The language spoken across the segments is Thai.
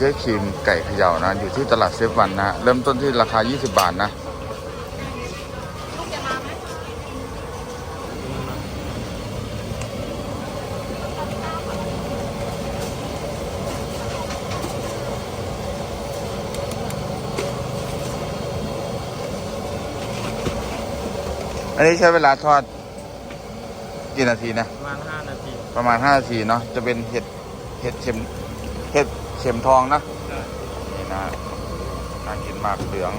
จ๊ครีมไก่เขย่านะ อยู่ที่ตลาดเซฟวันนะ เริ่มต้นที่ราคา 20 บาทนะลูกจะมาไหมอันนี้ใช้เวลาทอดกี่นาทีนะ ประมาณ 5 นาที ประมาณ 5 นาทีเนาะจะเป็นเห็ดเห็ดเข็ม เห็ดเข็มทองนะนี่นะน่ากินมากเหลือง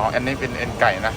อ๋ออันนี้เป็นเอ็นไก่นะ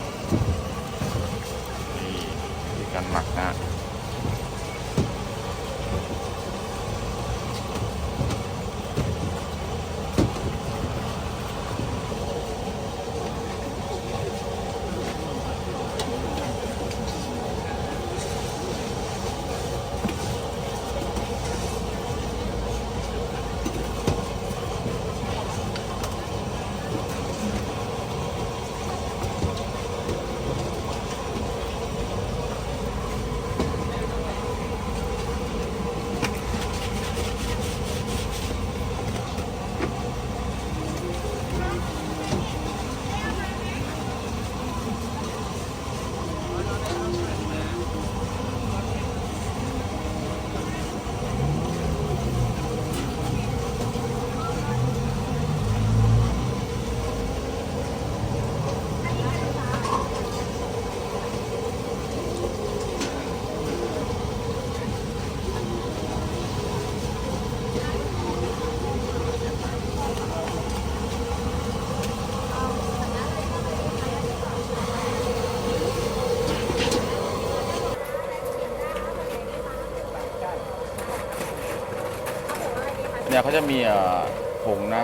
เนี่ยเขาจะมีเอ่อผงนะ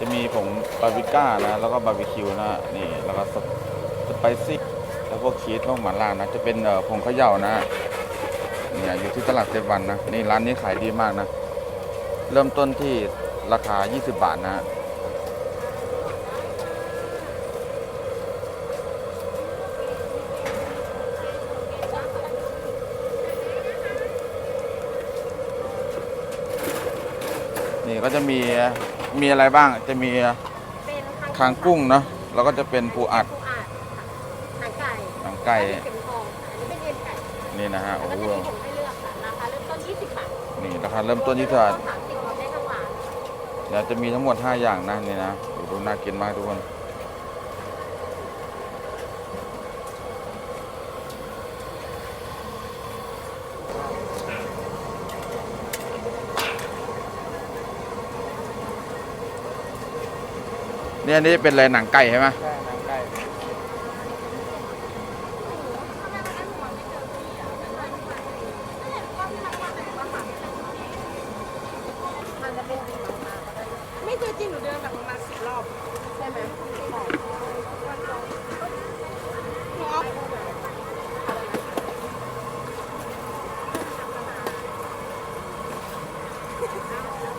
จะมีผงบาร์บีก้านะ แล้วก็บาร์บีคิวนะนี่แล้วก็สสไปซี่แล้วพวกชีสพวกหม่าล่านะ จะเป็นเอ่อผงเขย่านะเนี่ยอยู่ที่ตลาดเซวันนะนี่ร้านนี้ขายดีมากนะ เริ่มต้นที่ราคา 20 บาทนะ นี่ก็จะมีมีอะไรบ้างจะมีเป็นคางกุ้งเนาะแล้วก็จะเป็นปูอัดปูอัดค่ะหนังไก่หนังไก่เข็มทองค่ะอันนี้เป็นเอ็นไก่นี่นะฮะแล้วโอ้ก็โหจะมีผงให้เลือกค่ะราคาเริ่มต้น 20 บาทนี่ราคาเริ่มต้นที่เท่าไหร่สามสิบเราได้ทั้งหวานเดี๋ยวจะมีทั้งหมด 5 อย่างนะนี่นะดูดูน่ากินมากทุกคน นี่ยอันนี้เป็นอะไรหนังไก่ใช่ไหมใช่หนังไก่ มันจะเป็นสีฟ้าๆไม่เคยจริงหนูเดินแบบประมาณสิบรอบ ใช่ไหมใช่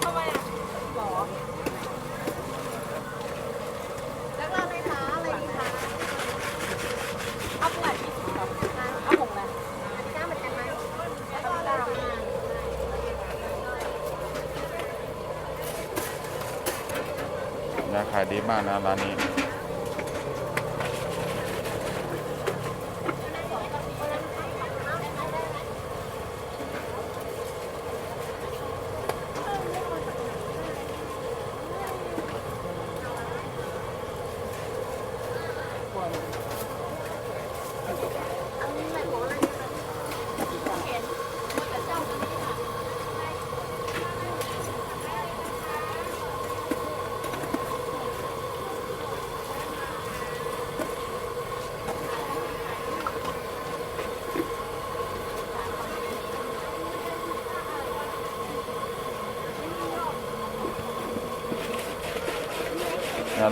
ทำไมอะหรอแล้วเราเลยคะอะไรดีคะเอาปูอัดยี่สิบครับเอาผงอะไรอันนี้ได้เหมือนกันไหมเอาปูดำ นะขายดี มากนะร้านนี้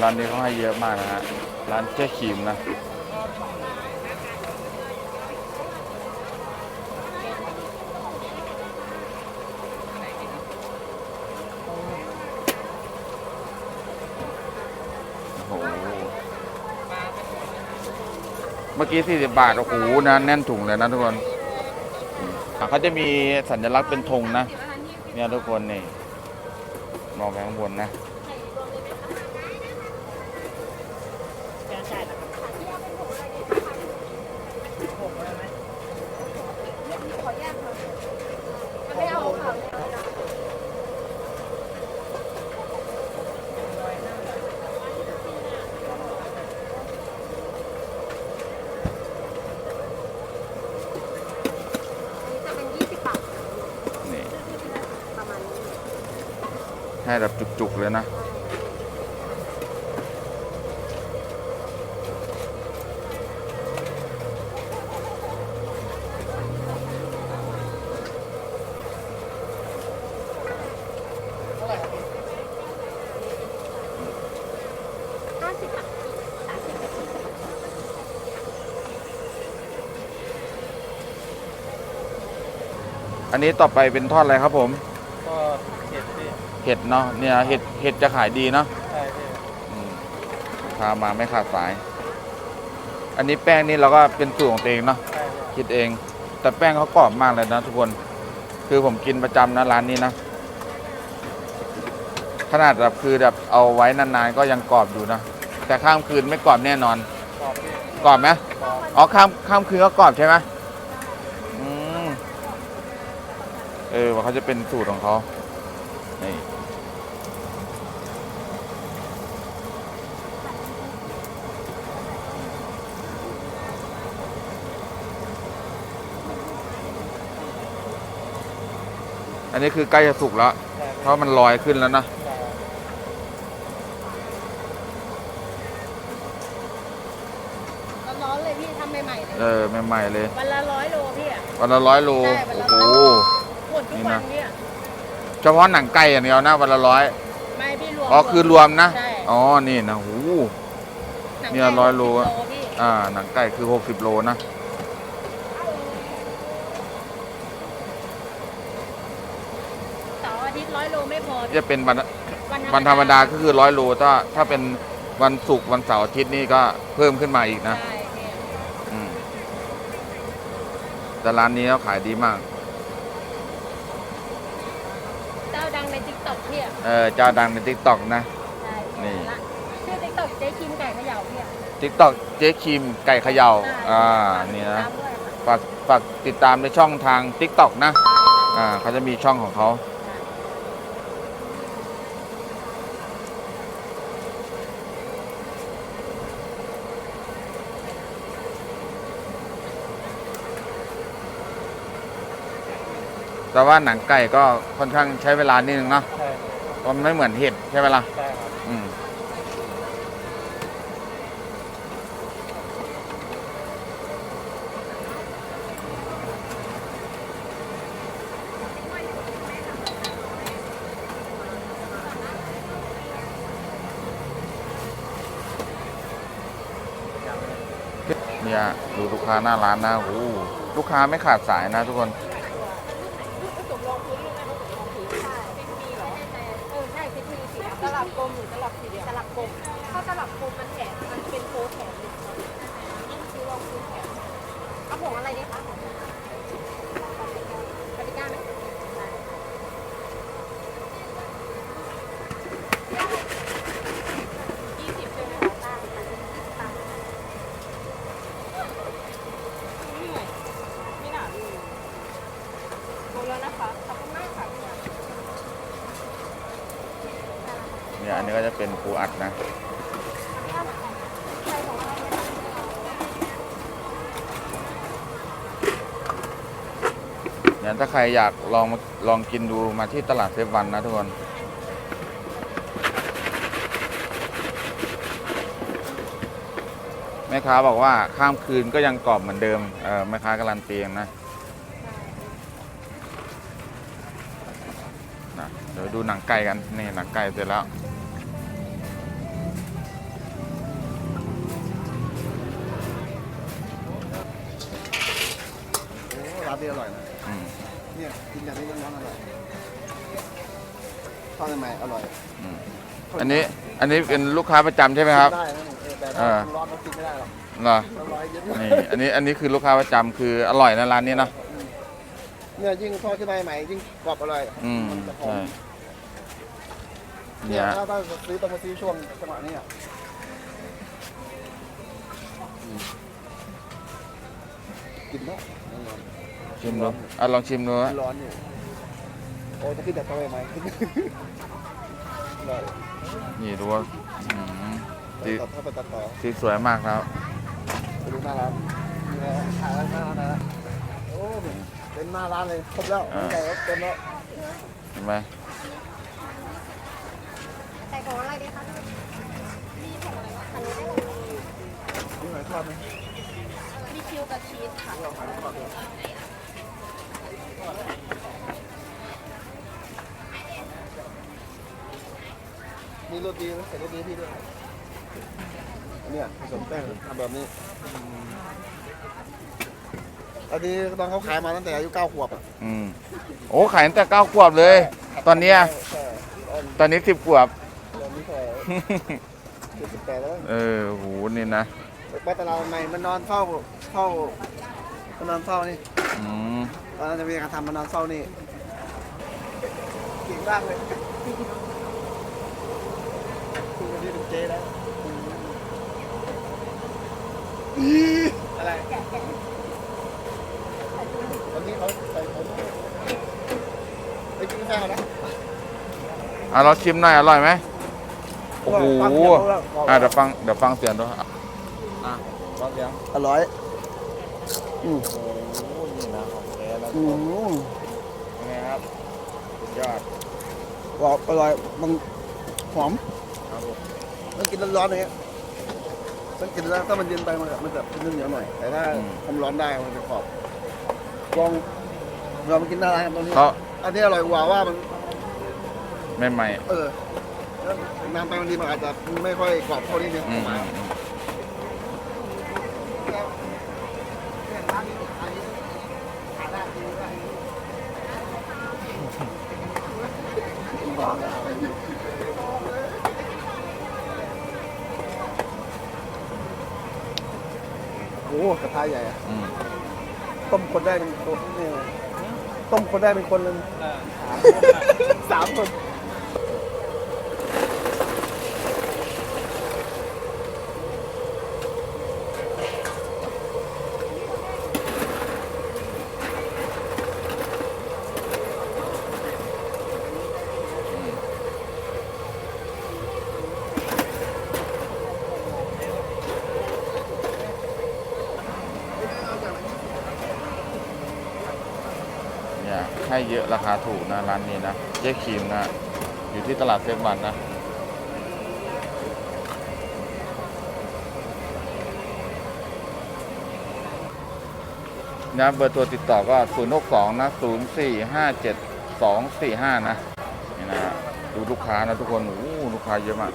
ร้านนี้เขาให้เยอะมากนะฮะ ร้านเจ๊ขีมนะโอ้โหเมื่อกี้ 40 บาท โอ้โหนะแน่นถุงเลยนะทุกคนเขาจะมีสัญลักษณ์เป็นธงนะ เนี่ยทุกคนนี่ มองไปข้างบนนะ ไม่เอาค่ะจะเป็ นยี่สิบบาทนี่ประมาณนี้ให้แบบจุกๆเลยนะ ห้าสิบบาทสามสิบอันนี้ต่อไปเป็นทอดอะไรครับผม ก็เห็ดพี่เห็ดเนาะเนี่ยเห็ดเห็ดจะขายดีเนาะใช่พี่อืมพามาไม่ขาดสาย อันนี้แป้งนี่เราก็เป็นสูตรของตัวเองเนาะใช่พี่คิดเอง แต่แป้งเขากรอบมากเลยนะทุกคน คือผมกินประจำนะร้านนี้นะขนาดแบบคือแบบเอาไว้นานๆก็ยังกรอบอยู่นะ แต่ข้ามคืนไม่กรอบแน่นอน กรอบพี่กรอบไหมกรอบอ๋อข้ามข้ามคืนก็กรอบใช่ไหมอืมเออว่าเขาจะเป็นสูตรของเขานี่อันนี้คือใกล้จะสุกแล้วใช่เพราะมันลอยขึ้นแล้วนะ ใช่ ร้อนๆเลยพี่ ทำใหม่ๆเลยเออใหม่ๆเลย วันละร้อยโลพี่อะวันละร้อยโลใช่วันละโอ้ร้โห อยหมดทุกนี่วันะนพี่อะเฉพาะหนังไก่อย่างเดียวนะวันละร้อยไม่พี่รวมอ๋อคือรวมนะ ใช่อ๋อ นี่นะโอ้โหหงเนี่ยไก่ร้อยโลสิบอะพี่อ่า หนังไก่คือ 60 โลนะ เสาร์อาทิตย์ร้อยโลไม่พอจะเป็นวันวันธรรมดาก็คือร้อยโลถ้าถ้าเป็นวันศุกร์วันเสาร์อาทิตย์นี่ก็เพิ่มขึ้นมาอีกนะ ใช่พี่ อืม แต่ร้านนี้เขาขายดีมาก เจ้าดังในติ๊กต็อกพี่อะเออเจ้าดังในทิกตอกนะ ใช่นี่ ละชื่อติ๊กต็อกเจ๊คิมไก่เขย่าพี่อะทิกตอกเจ๊คิมไก่เขย่าใช่อ่านี่นะ ตามด้วยค่ะฝากฝากติดตามในช่องทาง t ิ k t o k นะ อ่าเขาจะมีช่องของเขา แต่ว่าหนังไก่ก็ค่อนข้างใช้เวลานิดนึงเนาะใช่เพราะมันไม่เหมือนเห็ดใช่ไหมล่ะใช่ครับอืมเนี่ยดูลูกค้าหน้าร้านนะโอ้โหลูกค้าไม่ขาดสายนะทุกคน รือสลับสีเดียวสลับกลมถ้าสลับกลมมันแถมมันเป็นโค้ดแถมเลยนี่คือรองพื้นแถมเอาผงอะไรดีคะผงปาปริก้าไหมยี่สิบใช่ไหมคะได้ค่ะยี่สิบบาทเหนื่อยไม่หนาเลยหมดแล้วนะคะ ขอบคุณมากค่ะพี่ เนี่ยอันนี้ก็จะเป็นปู อัดนะเนี่ยถ้าใครอยากลองมาลองกินดูมาที่ตลาดเซฟวันนะทุกคนแม่ค้าบอกว่าข้ามคืนก็ยังกรอบเหมือนเดิมเออแม่ค้าการันตีเองนะนะ เดี๋ยวดูหนังไก่กัน นี่หนังไก่เสร็จแล้ว ดีอร่อยนะอืมเนี่ยกินอย่างนี้ร้อนๆอร่อยทอดใหม่ๆอร่อยอืมอันนี้อันนี้เป็นลูกค้าประจำใช่ไหมครับ ได้นะเออแต่เอถ้าอร้อนมันกินไม่ได้หรอกเหรอมันร้อยเยอะนี่ อันนี้อันนี้คือลูกค้าประจำคืออร่อยนะร้านนี้เนาะเนี่ยยิ่งทอดขึ้นมาใหม่ยิ่งกรอบอร่อยอืมนจะหอใช่มเนี่เนี่ยยถ้าถ้าซื้อต้องมาซื้อช่วงจังหวะนี้อะอืมกินเนาะร้อน ชิมดูอะลองชิมดูๆฮะร้อนอยู่โอ้จะขึ้นแต่ตัวใหม่ๆขึ้นอร่อยนี่ดูว่าอืมสีตัดถ้าไปตัดต่อสีสวยมากครับไปดูหน้าร้านนี่นะถ่ายหน้าร้านนะโอ้เป็นหน้าร้านเลยครบแล้วใหญ่แล้วเต็มแล้วเห็นไหมใส่ของอะไรดีคะมีของอะไรบ้างอันนี้ได้เลยนี่หอยทอดไหมมีคิวกับชีสค่ะ มีโรตีไหมใส่โรตีพี่ด้วยอันเนี้ยผสมแป้งทำแบบนี้อันนี้ตอนเขาขายมาตั้งแต่อายุเก้าขวบอะอืมโอ้ขายตั้งแต่เก้าขวบเลย ตอนเนี้ยใช่ตอนตอนนี้สิบขวบ ตอนนี้แค่เจ็ดสิบแปดแล้ว เออโหนี่นะไปตลาดใหม่มันนอนเฝ้าเฝ้ามันนอนเฝ้านี่อืม ตอนนั้นจะมีการทำมันนอนเฝ้านี่เก่งมากเลยคุณวันนี้เป็นเจ๊แล้วอีอะไรตอนนี้เขาใส่ผมไปกินข้าวนะอะเราชิมหน่อยอร่อยไหมโอ้โหฟังเสียงเขาแล้วอะเดี๋ยวฟังเดี๋ยวฟังเสียงดูอะอะร้อนเสียงอร่อย อืมโอ้ยนี่นะข องแท้แล้วอืมยังไงครับสุดยอดกรอบอร่อยมันหอมครับผมมันกินร้อนๆอย่างเงี้ยมันกินแล้วถ้ามันเย็นไปมันจะมันจะเหนียวๆหน่อย แต่ถ้าความร้อนได้มันจะกรอบลองเรามากินหน้าร้านกันตรงนี้เขาอันนี้อร่อยกว่าว่ามัน ใหม่เออแล้วนานไปบางทีมันอาจจะไม่ค่อยกรอบเท่านี้เนี่ยๆอืมอืมอืม โอ้กระทะใหญ่อะ อืม ต้มคน ได้เป็นคนนี่เลยต้มคนได้เป็นคนเลยสามคน เนี่ยให้เยอะ ราคาถูกนะร้านนี้นะเจ๊ครีมนะ อยู่ที่ตลาดเซฟวันนะนะเบอร์ตัวติดต่อก็ 0 6 2 นะ 0 4 5 7 2 4 5 นะนี่นะฮะดูลูกค้านะทุกคน โอ้ลูกค้าเยอะมาก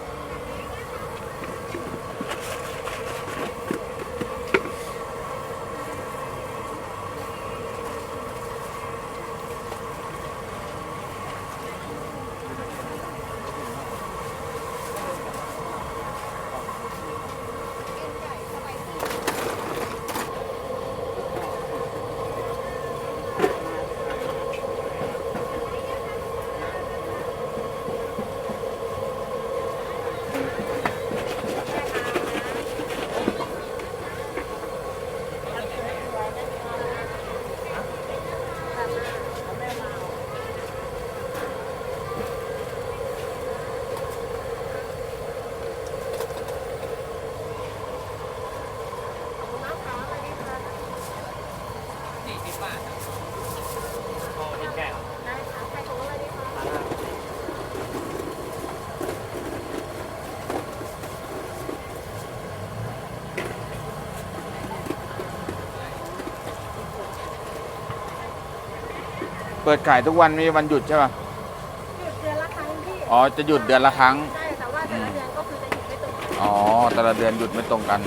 เปิดขายทุกวันมีวันหยุดใช่ป่ะ หยุดเดือนละครั้งที่อ๋อ จะหยุดเดือนละครั้ง ใช่ แต่ว่าแต่ละเดือนก็คือจะหยุดไม่ตรงกันอ๋อ แต่ละเดือนหยุดไม่ตรงกัน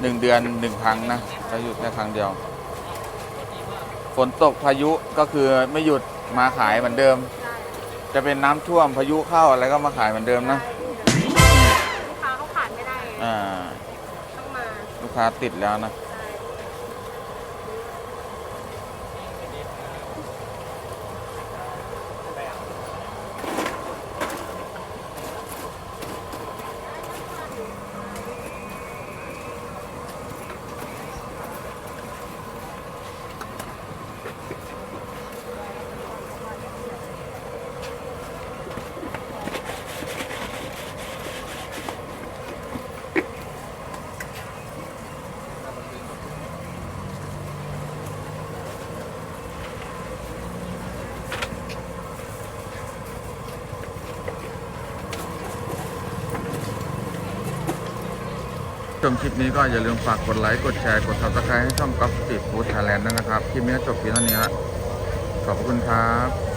หนึ่งเดือนหนึ่งครั้งนะจะหยุดแค่ครั้งเดียว ฝนตกพายุก็คือไม่หยุดมาขายเหมือนเดิม ใช่จะเป็นน้ำท่วมพายุเข้าอะไรก็มาขายเหมือนเดิมนะ ลูกค้าเขาขาดไม่ได้ไงอ่า ต้องมา ลูกค้าติดแล้วนะ มคลิปนี้ก็อย่าลืมฝากกดไลค์ กดแชร์ กด subscribe ให้ช่องก๊อฟสตรีทฟู้ดไทยแลนด์ด้วยนะครับ คลิปนี้จบเพียงเท่านี้ละ ขอบคุณครับ